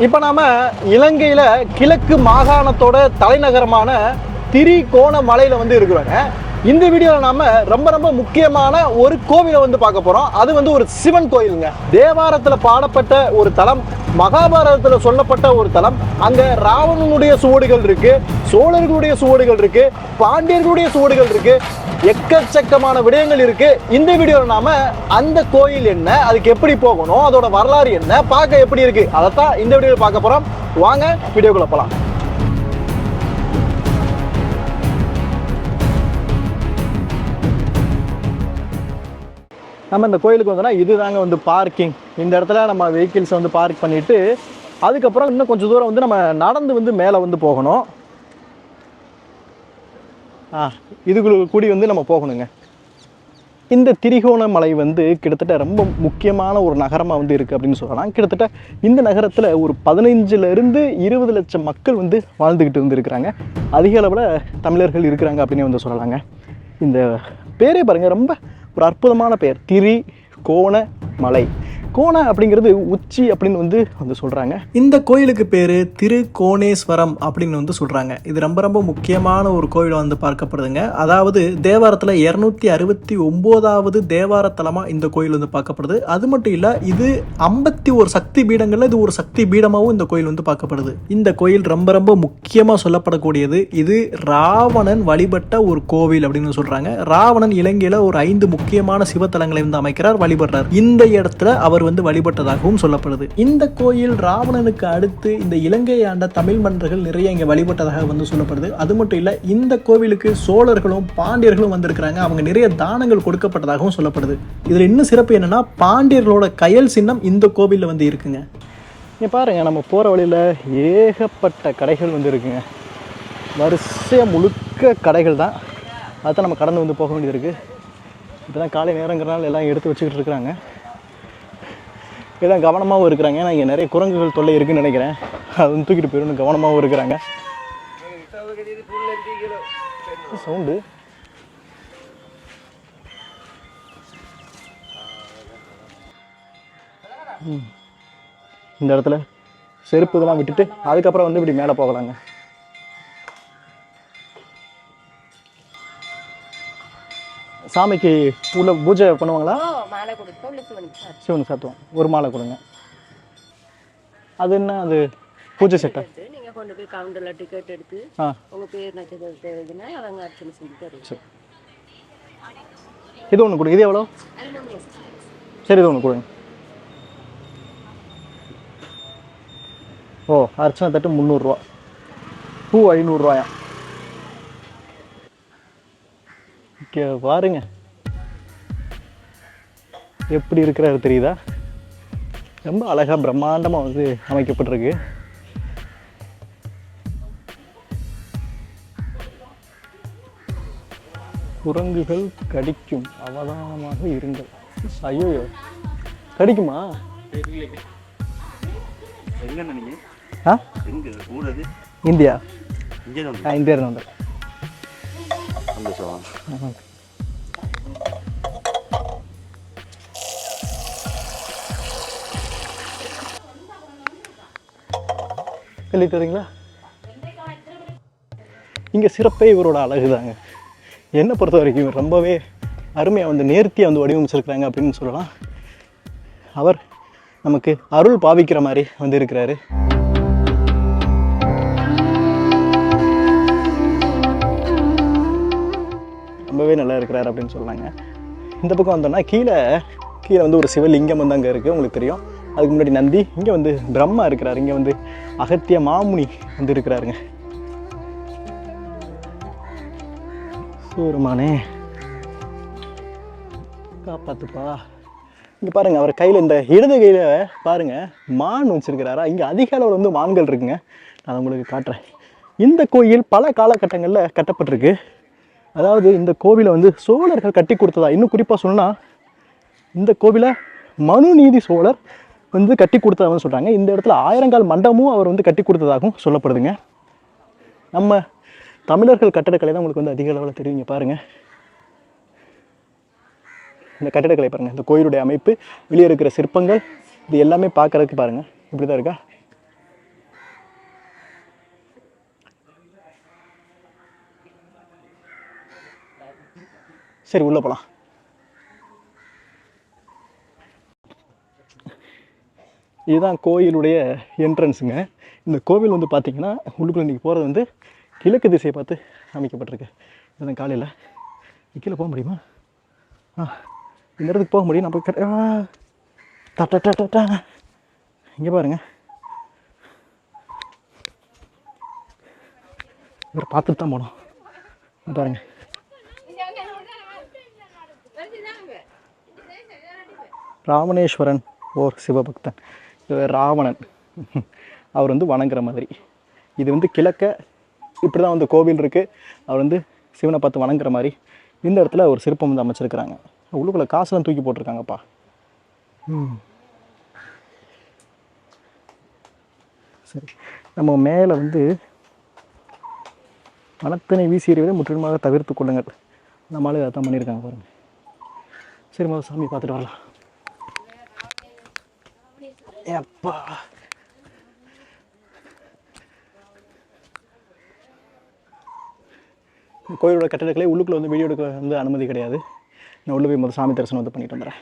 இப்போ நாம் இலங்கையில் கிழக்கு மாகாணத்தோட தலைநகரமான திரிகோணமலையில் வந்து இருக்கிறோங்க இந்த வீடியோவில் நாம ரொம்ப ரொம்ப முக்கியமான ஒரு கோவிலை வந்து பார்க்க போறோம். அது வந்து ஒரு சிவன் கோயிலுங்க. தேவாரத்தில் பாடப்பட்ட ஒரு தலம் மகாபாரதத்தில் சொல்லப்பட்ட ஒரு தலம். அங்க ராவணனுடைய சுவடுகள் இருக்கு சோழர்களுடைய சுவடுகள் இருக்கு பாண்டியர்களுடைய சுவடுகள் இருக்கு எக்கச்சக்கமான விடயங்கள் இருக்கு. இந்த வீடியோவில் நாம அந்த கோயில் என்ன அதுக்கு எப்படி போகணும் அதோட வரலாறு என்ன பார்க்க எப்படி இருக்கு அதைத்தான் இந்த வீடியோவில் பார்க்க போறோம். வாங்க வீடியோக்குள்ள போகலாம் நம்ம இந்த கோயிலுக்கு வந்தோம்னா இதுதாங்க வந்து பார்க்கிங் இந்த இடத்துல நம்ம வெஹிக்கிள்ஸை வந்து பார்க் பண்ணிவிட்டு அதுக்கப்புறம் இன்னும் கொஞ்சம் தூரம் வந்து நம்ம நடந்து வந்து மேலே வந்து போகணும். ஆ இதுக்குள்ள கூடி வந்து நம்ம போகணுங்க. இந்த திரிகோணமலை வந்து கிட்டத்தட்ட ரொம்ப முக்கியமான ஒரு நகரமாக வந்து இருக்குது அப்படின்னு சொல்லலாம். கிட்டத்தட்ட இந்த நகரத்தில் ஒரு பதினைஞ்சுலேருந்து இருபது லட்சம் மக்கள் வந்து வாழ்ந்துக்கிட்டு வந்து இருக்கிறாங்க அதிக அளவில் தமிழர்கள் இருக்கிறாங்க அப்படின்னு வந்து சொல்லலாங்க. இந்த பேரே பாருங்கள் ரொம்ப ஒரு அற்புதமான பெயர். திரி கோண மலை. கோண அப்படிங்கிறது உச்சி அப்படின்னு வந்து வந்து சொல்கிறாங்க இந்த கோயிலுக்கு பேர் திரு கோணேஸ்வரம் அப்படின்னு வந்து சொல்கிறாங்க இது ரொம்ப ரொம்ப முக்கியமான ஒரு கோயில் வந்து பார்க்கப்படுதுங்க. அதாவது தேவாரத்தில் இரநூத்தி அறுபத்தி ஒம்போதாவது தேவார தலமாக இந்த கோயில் வந்து பார்க்கப்படுது. அது மட்டும் இல்லை இது ஐம்பத்தி ஒரு சக்தி பீடங்களில் இது ஒரு சக்தி பீடமாகவும் இந்த கோயில் வந்து பார்க்கப்படுது. இந்த கோயில் ரொம்ப ரொம்ப முக்கியமாக சொல்லப்படக்கூடியது. இது ராவணன் வழிபட்ட ஒரு கோவில் அப்படின்னு சொல்கிறாங்க ராவணன் இலங்கையில் ஒரு ஐந்து முக்கியமான சிவத்தலங்களை வந்து அமைக்கிறார் வழிபடுறார். இந்த இடத்துல அவர் வந்து வழிபட்டதாகவும் சொல்லப்படுது. இந்த கோயில் ராவணனுக்கு அடுத்து இந்த இலங்கையை ஆண்ட தமிழ் மன்னர்கள் நிறைய இங்கே வழிபட்டதாக வந்து சொல்லப்படுது. அது மட்டும் இல்லை இந்த கோவிலுக்கு சோழர்களும் பாண்டியர்களும் வந்திருக்கிறாங்க. அவங்க நிறைய தானங்கள் கொடுக்கப்பட்டதாகவும் சொல்லப்படுது. இதில் இன்னும் சிறப்பு என்னன்னா பாண்டியர்களோட கையல் சின்னம் இந்த கோவிலில் வந்து இருக்குங்க. இங்கே பாருங்க நம்ம போகிற வழியில் ஏகப்பட்ட கடைகள் வந்து இருக்குங்க. வரிசையாக முழுக்க கடைகள் தான். அதுதான் நம்ம கடந்து வந்து போக வேண்டியது இருக்குது இப்போ தான் காலை நேரங்கிறனால எல்லாம் எடுத்து வச்சுக்கிட்டு இருக்கிறாங்க. இதான் கவனமாகவும் இருக்கிறாங்க. ஏன்னா இங்கே நிறைய குரங்குகள் தொல்லை இருக்குன்னு நினைக்கிறேன். அது வந்து தூக்கிட்டு போயிடும் கவனமாகவும் இருக்கிறாங்க. சவுண்டு இந்த இடத்துல செருப்பு இதெல்லாம் விட்டுட்டு அதுக்கப்புறம் வந்து இப்படி மேலே போகலாங்க. சாமிக்கு உள்ள பூஜை பண்ணுவாங்களா? மாலை இல்லை சிவனுக்கு சாத்துவோம். ஒரு மாலை கொடுங்க. அது என்ன? அது பூஜை செட்டா நீங்கள் கொண்டு போய் கவுண்டரில் டிக்கெட் எடுத்து ஆ. உங்கள் பேர் நட்சத்திரம் எழுதினா அவங்க அர்ச்சனை செஞ்சு தருவோம். சரி. இது ஒன்று கொடுங்க. இது எவ்வளோ? சரி இது ஒன்று கொடுங்க. ஓ அர்ச்சனை தட்டு முந்நூறுரூவா பூ ஐநூறுரூவாயா இங்கே பாருங்க. எப்படி இருக்கிறாரு தெரியுதா? ரொம்ப அழகாக பிரம்மாண்டமாக வந்து அமைக்கப்பட்டிருக்கு. குரங்குகள் கடிக்கும். அவதானமாக இருங்கள். ஐயோ கடிக்குமா? இந்தியா. ஆ இந்தியா இருந்து சந்தோஷம் சொல்லிட்டு வரீங்களா இங்கே சிறப்பே இவரோட அழகு தாங்க என்னை பொறுத்த வரைக்கும் இவர் ரொம்பவே அருமையாக வந்து நேர்த்தியாக வந்து வடிவமைச்சிருக்கிறாங்க அப்படின்னு சொல்லலாம். அவர் நமக்கு அருள் பாவிக்கிற மாதிரி வந்து இருக்கிறாரு ரொம்பவே நல்லா இருக்கிறார் அப்படின்னு சொன்னாங்க. இந்த பக்கம் வந்தோம்னா கீழே கீழே வந்து ஒரு சிவலிங்கம் வந்து அங்கே இருக்குது உங்களுக்கு தெரியும். அதுக்கு முன்னாடி நந்தி இங்கே வந்து பிரம்மா இருக்கிறார். இங்கே வந்து அகத்திய மாமுனி வந்து இருக்கிறாருங்க. சூரமானே. காப்பாத்துப்பா. இங்கே பாருங்க அவர் கையில் இந்த இடது கையில் பாருங்க மான் வச்சிருக்கிறாரா? இங்கே அதிக அளவில் வந்து மான்கள் இருக்குங்க. நான் உங்களுக்கு காட்டுறேன். இந்த கோயில் பல காலகட்டங்களில் கட்டப்பட்டிருக்கு. அதாவது இந்த கோவிலை வந்து சோழர்கள் கட்டி கொடுத்ததா? இன்னும் குறிப்பாக சொன்னால் இந்த கோவிலை மனுநீதி சோழர் வந்து கட்டி கொடுத்ததாகவும் சொல்கிறாங்க இந்த இடத்துல ஆயிரங்கால் மண்டபமும் அவர் வந்து கட்டி கொடுத்ததாகவும் சொல்லப்படுதுங்க. நம்ம தமிழர்கள் கட்டடக்கலை தான் உங்களுக்கு வந்து அதிக அளவில் தெரியுங்க பாருங்கள் இந்த கட்டடக்கலை பாருங்கள் இந்த கோயிலுடைய அமைப்பு வெளியே இருக்கிற சிற்பங்கள் இது எல்லாமே பார்க்கறதுக்கு பாருங்கள் இப்படி தான் இருக்கா? சரி உள்ளே போகலாம் இதுதான் கோயிலுடைய என்ட்ரன்ஸுங்க இந்த கோவில் வந்து பார்த்திங்கன்னா உள்ளுக்குள்ள நீங்கள் போகிறது வந்து கிழக்கு திசையை பார்த்து அமைக்கப்பட்டிருக்கு. இதுதான் காலையில். கீழே போக முடியுமா? ஆ இந்த இடத்துக்கு போக முடியும். நம்ம போய் கட்ட- டா இங்கே பாருங்க. இவரை பார்த்துட்டு தான் போனோம் பாருங்கள் பாருங்க ராவணேஸ்வரன் ஓர் சிவபக்தன். இவர் ராவணன். அவர் வந்து வணங்குற மாதிரி. இது வந்து கிழக்க இப்படி தான் வந்து கோவில் இருக்குது அவர் வந்து சிவனை பார்த்து வணங்குற மாதிரி. இந்த இடத்துல ஒரு சிற்பம் வந்து அமைச்சிருக்கிறாங்க. உள்ளுக்குள்ளே காசுலாம் தூக்கி போட்டிருக்காங்கப்பா. சரி. நம்ம மேலே வந்து மனத்தினை வீசி எறிவதை முற்றிலுமாக தவிர்த்து கொள்ளுங்கள். நம்மளால அதான் பண்ணியிருக்காங்க பாருங்க. சரி முதல்ல சாமி பார்த்துட்டு வரலாம். எப்பா. கோயிலோட கட்டடக்கலை உள்ளுக்குள்ள வந்து வீடியோ எடுக்க வந்து அனுமதி கிடையாது. நான் உள்ள போய் முதல்ல சாமி தரிசனம் வந்து பண்ணிட்டு வந்துடுறேன்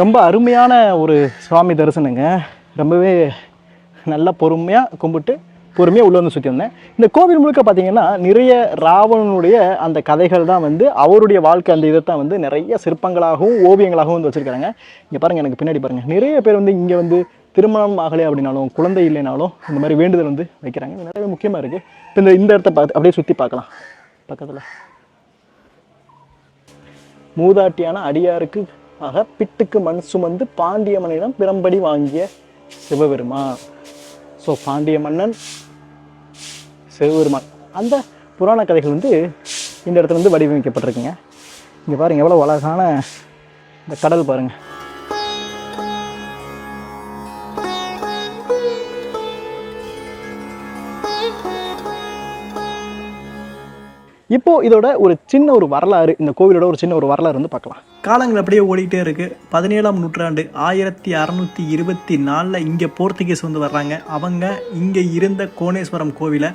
ரொம்ப அருமையான ஒரு சுவாமி தரிசனங்க. ரொம்பவே நல்லா பொறுமையாக கும்பிட்டு பொறுமையாக உள்ளே வந்து சுற்றி வந்தேன் இந்த கோவில் முழுக்க பார்த்தீங்கன்னா நிறைய ராவணனுடைய அந்த கதைகள் தான் வந்து அவருடைய வாழ்க்கை அந்த இதை தான் வந்து நிறைய சிற்பங்களாகவும் ஓவியங்களாகவும் வந்து வச்சுருக்காங்க. இங்கே பாருங்கள் எனக்கு பின்னாடி பாருங்கள் நிறைய பேர் வந்து இங்கே வந்து திருமணம் ஆகலை அப்படின்னாலும் குழந்தை இல்லைனாலும் இந்த மாதிரி வேண்டுதல் வந்து வைக்கிறாங்க. நிறைய நிறையவே முக்கியமாக இருக்குது இப்போ இந்த இந்த இடத்த பார்த்து அப்படியே சுற்றி பார்க்கலாம். பக்கத்தில். மூதாட்டியான அடியாருக்கு ஆக பிட்டுக்கு மண் சுமந்து பாண்டிய மன்னிடம் பிறம்படி வாங்கிய சிவபெருமான். ஸோ பாண்டிய மன்னன் சிவபெருமான் அந்த புராண கதைகள் வந்து இந்த இடத்துல வந்து வடிவமைக்கப்பட்டிருக்குங்க. இங்கே பாருங்க எவ்வளோ அழகான இந்த கடல் பாருங்க. இப்போ இதோட ஒரு சின்ன ஒரு வரலாறு இந்த கோவிலோட ஒரு சின்ன ஒரு வரலாறு வந்து பார்க்கலாம். காலங்கள் அப்படியே ஓடிக்கிட்டே இருக்கு. பதினேழாம் நூற்றாண்டு ஆயிரத்தி அறநூற்றி இருபத்தி நாலில் இங்கே போர்த்துகீஸ் வந்து வர்றாங்க. அவங்க இங்கே இருந்த கோணேஸ்வரம் கோவிலை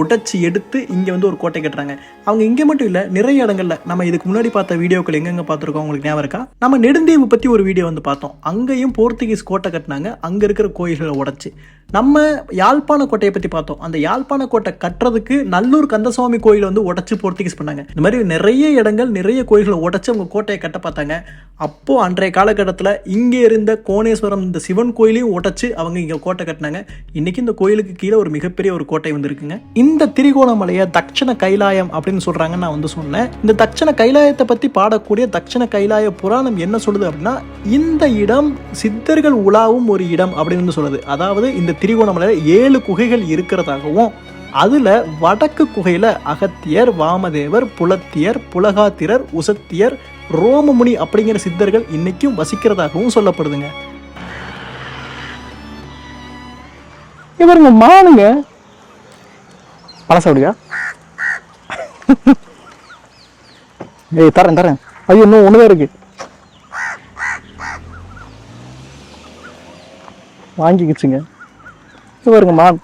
உடைச்சி எடுத்து இங்கே வந்து ஒரு கோட்டை கட்டுறாங்க. அவங்க இங்கே மட்டும் இல்லை நிறைய இடங்களில் நம்ம இதுக்கு முன்னாடி பார்த்த வீடியோக்கள் எங்கெங்கே பார்த்துருக்கோம்? உங்களுக்கு ஞாபகம் இருக்கா? நம்ம நெடுந்தீவு பற்றி ஒரு வீடியோ வந்து பார்த்தோம். அங்கேயும் போர்த்துகீஸ் கோட்டை கட்டினாங்க. அங்கே இருக்கிற கோயில்களை உடைச்சு. நம்ம யாழ்ப்பாண கோட்டையை பற்றி பார்த்தோம். அந்த யாழ்ப்பாண கோட்டை கட்டுறதுக்கு நல்லூர் கந்தசுவாமி கோயிலை வந்து உடச்சி போர்த்துகீஸ் பண்ணாங்க. இந்த மாதிரி நிறைய இடங்கள் நிறைய கோயில்களை உடச்சி அவங்க கோட்டையை கட்ட பார்த்தாங்க. அப்போது அன்றைய காலகட்டத்தில் இங்கே இருந்த கோணேஸ்வரம் இந்த சிவன் கோயிலையும் உடைச்சு அவங்க இங்கே கோட்டை கட்டினாங்க. இன்றைக்கி இந்த கோயிலுக்கு கீழே ஒரு மிகப்பெரிய ஒரு கோட்டை வந்துருக்குங்க. இந்த திரிகோணமலையை தட்சண கைலாயம் அப்படின்னு சொல்கிறாங்கன்னு நான் வந்து சொன்னேன். இந்த தட்சண கைலாயத்தை பற்றி பாடக்கூடிய தட்சண கைலாய புராணம் என்ன சொல்லுது அப்படின்னா இந்த இடம் சித்தர்கள் உலாவும் ஒரு இடம் அப்படின்னு வந்து சொல்லுது. அதாவது இந்த திரிகோணமலையில் ஏழு குகைகள் இருக்கிறதாகவும் அதில் வடக்கு குகையில் அகத்தியர் வாமதேவர் புலத்தியர் புலகாத்திரர் உசத்தியர் ரோமமுனி அப்படிங்கிற சித்தர்கள் இன்றைக்கும் வசிக்கிறதாகவும் சொல்லப்படுதுங்க. இவருங்க மானுங்க பழச அப்படியா ஏய் தரேன் தரேன். ஐயோ இன்னும் ஒண்ணுதான் இருக்கு. வாங்கிக்கிச்சுங்க. இது பாருங்க மான்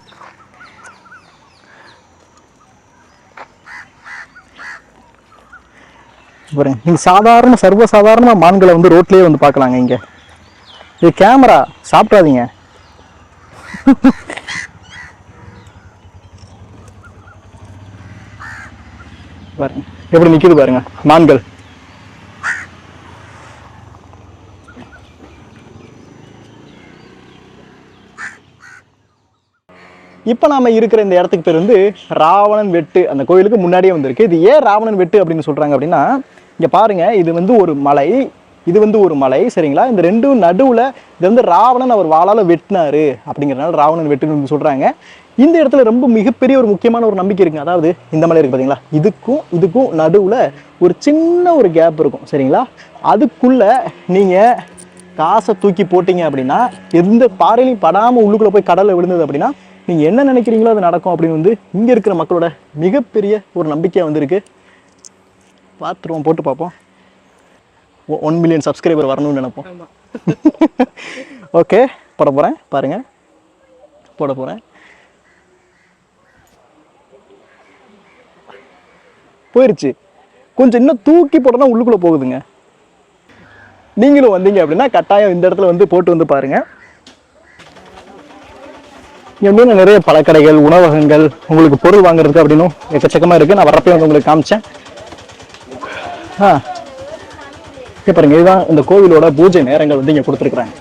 பாருங்க நீங்க சாதாரண சர்வ மான்களை வந்து ரோட்லயே வந்து பார்க்கலாங்க இங்க. இது கேமரா சாப்பிடாதீங்க. பாருங்க. எப்படி நிக்குது பாருங்க. மான்கள். இப்போ நாம இருக்கிற இந்த இடத்துக்கு பேர் வந்து ராவணன் வெட்டு. அந்த கோயிலுக்கு முன்னாடியே வந்திருக்கு. இது ஏன் ராவணன் வெட்டு அப்படின்னு சொல்றாங்க அப்படின்னா இங்க பாருங்க இது வந்து ஒரு மலை. இது வந்து ஒரு மலை சரிங்களா? இந்த ரெண்டும் நடுவுல இது வந்து ராவணன் அவர் வாழால வெட்டினாரு. அப்படிங்கிறனால ராவணன் வெட்டுன்னு சொல்றாங்க. இந்த இடத்துல ரொம்ப மிகப்பெரிய ஒரு முக்கியமான ஒரு நம்பிக்கை இருக்குங்க. அதாவது இந்த மலை இருக்கு பாத்தீங்களா? இதுக்கும் இதுக்கும் நடுவுல ஒரு சின்ன ஒரு கேப் இருக்கும். சரிங்களா? அதுக்குள்ள நீங்க காசை தூக்கி போட்டீங்க அப்படின்னா எந்த பாறையிலையும் படாம உள்ளுக்குள்ள போய் கடல்ல விழுந்தது அப்படின்னா நீங்க என்ன நினைக்கிறீங்களோ அது நடக்கும் அப்படின்னு வந்து இங்க இருக்கிற மக்களோட மிகப்பெரிய ஒரு நம்பிக்கையா வந்திருக்கு. பார்த்துருவோம் போட்டு பார்ப்போம். ஒன் மில்லியன் சப்ஸ்கிரைபர் வரணும்னு நினைப்போம். ஓகே போட போறேன். பாருங்க. போட போறேன். போயிருச்சு. கொஞ்சம் இன்னும் தூக்கி போட்டோம்னா உள்ளுக்குள்ளே போகுதுங்க. நீங்களும் வந்தீங்க அப்படின்னா கட்டாயம் இந்த இடத்துல வந்து போட்டு வந்து பாருங்கள் இங்கே வந்து நிறைய பழக்கடைகள் உணவகங்கள் உங்களுக்கு பொருள் வாங்குறதுக்கு அப்படின்னும் எக்கச்சக்கமாக இருக்குது நான் வரப்பே வந்து உங்களுக்கு காமிச்சேன். ஆ. இங்க பாருங்க இதுதான் இந்த கோவிலோட பூஜை நேரங்கள் வந்து இங்கே கொடுத்துருக்குறாங்க.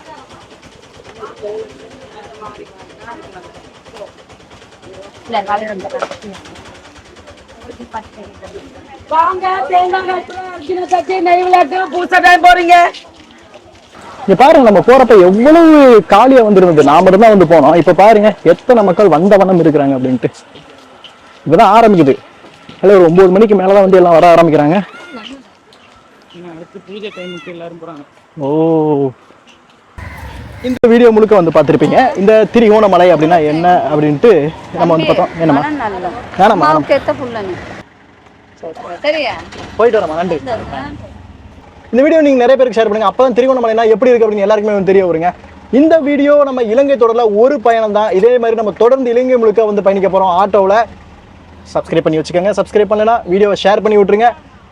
வாங்க தேங்காய் வெட்டுறோம், அரிசின சட்டி நெய் விளக்கு பூசை டைம் போறீங்க. இங்க பாருங்க நம்ம போறப்ப எவ்வளவு காலியா வந்திருந்தது. நாம தான் வந்து போனோம். இப்ப பாருங்க எத்தனை மக்கள் வந்த வண்ணம் இருக்கிறாங்க அப்படின்ட்டு. இப்பதான் ஆரம்பிக்குது. அல்ல ஒரு ஒன்பது மணிக்கு மேலதான் வந்து எல்லாம் வர ஆரம்பிக்கிறாங்க. அடுத்து பூஜை டைமுக்கு எல்லாரும் போறாங்க. ஓ. இந்த வீடியோ முழுக்க வந்து பார்த்திருப்பீங்க. இந்த திரிகோணமலை அப்படின்னா என்ன அப்படின்ட்டு நம்ம வந்து பார்த்தோம். என்னம்மா? வேணாம்மா போயிட்டு வரமா நன்றி இந்த வீடியோ நீங்க நிறைய பேருக்கு ஷேர் பண்ணுங்க. அப்பதான் திரிகோணமலைனா எப்படி இருக்கு அப்படின்னு எல்லாருக்குமே வந்து தெரிய வருங்க. இந்த வீடியோ நம்ம இலங்கை தொடர்ல ஒரு பயணம் தான். இதே மாதிரி நம்ம தொடர்ந்து இலங்கை முழுக்க வந்து பயணிக்க போறோம். ஆட்டோவில் சப்ஸ்கிரைப் பண்ணி வச்சுக்கோங்க. சப்ஸ்கிரைப் பண்ணலைன்னா வீடியோவை ஷேர் பண்ணி விட்டுருங்க.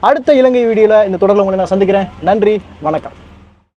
அடுத்த இலங்கை வீடியோவில் இந்த தொடரில் உங்களை நான் சந்திக்கிறேன். நன்றி வணக்கம்.